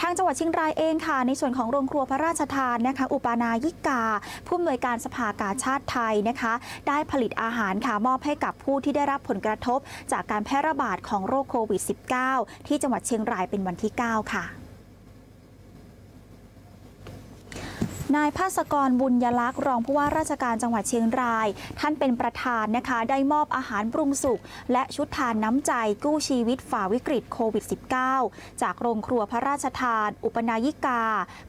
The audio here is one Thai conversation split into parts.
ทางจังหวัดเชียงรายเองค่ะ ในส่วนของโรงครัวพระราชทานนะคะ อุปานายิกา ผู้อำนวยการสภากาชาติไทยนะคะ ได้ผลิตอาหารค่ะมอบให้กับผู้ที่ได้รับผลกระทบ จากการแพร่ระบาดของโรคโควิด -19 ที่จังหวัดเชียงรายเป็นวันที่ 9 ค่ะ นายภาสกรบุญยลักษณ์รองผู้ว่าราชการจังหวัดเชียงราย ท่านเป็นประธานนะคะ ได้มอบอาหารปรุงสุกและชุดทานน้ำใจกู้ชีวิตฝ่าวิกฤตโควิด -19 จากโรงครัวพระราชทาน อุปนายิกา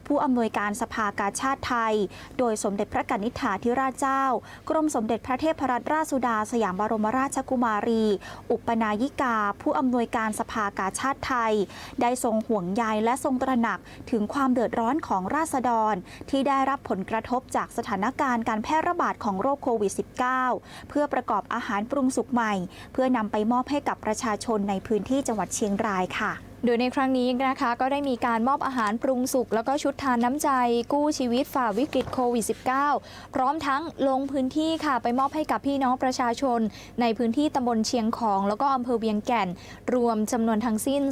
ผู้อำนวยการสภากาชาติไทย โดยสมเด็จพระกนิษฐาธิราชเจ้า กรมสมเด็จพระเทพรัตนราชสุดาสยามบรมราชกุมารี อุปนายิกา ผู้อำนวยการสภากาชาติไทย ได้ทรงห่วงใยและทรงตระหนักถึงความเดือดร้อนของราษฎรที่ได้รับผลกระทบจากสถานการณ์การแพร่ระบาดของโรคโควิด -19 เพื่อประกอบอาหารปรุงสุกใหม่ เพื่อนำไปมอบให้กับประชาชนในพื้นที่จังหวัดเชียงรายค่ะ โดยในครั้งนี้นะคะก็ได้มีการมอบอาหารปรุงสุกแล้วก็ชุดทานน้ำใจ กู้ชีวิตฝ่าวิกฤตโควิด -19 พร้อมทั้งลงพื้นที่ค่ะไปมอบให้กับพี่น้องประชาชน ในพื้นที่ตำบลเชียงของ แล้วก็อำเภอเวียงแก่น รวมจำนวนทั้งสิ้น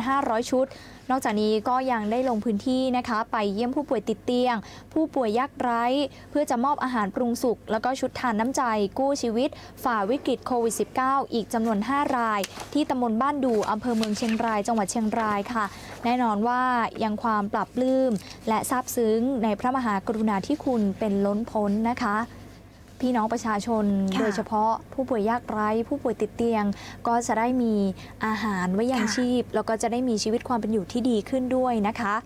2,500 ชุด นอกจากนี้ก็ยังได้ลงพื้นที่นะคะ ไปเยี่ยมผู้ป่วยติดเตียง ผู้ป่วยยากไร้ เพื่อจะมอบอาหารปรุงสุกแล้วก็ชุดทานน้ำใจ กู้ชีวิต ฝ่าวิกฤตโควิด -19 อีกจำนวน 5 ราย ที่ตำบลบ้านดูอำเภอเมืองเชียงรายจังหวัดเชียงรายค่ะ แน่นอนว่ายังความปรับปลื้ม และซาบซึ้งในพระมหากรุณาธิคุณเป็นล้นพ้นนะคะ พี่น้องประชาชนค่ะโดยเฉพาะผู้ป่วยยากไร้ ผู้ป่วยติดเตียง ก็จะได้มีอาหารไว้ยังค่ะชีพ แล้วก็จะได้มีชีวิตความเป็นอยู่ที่ดีขึ้นด้วยนะคะ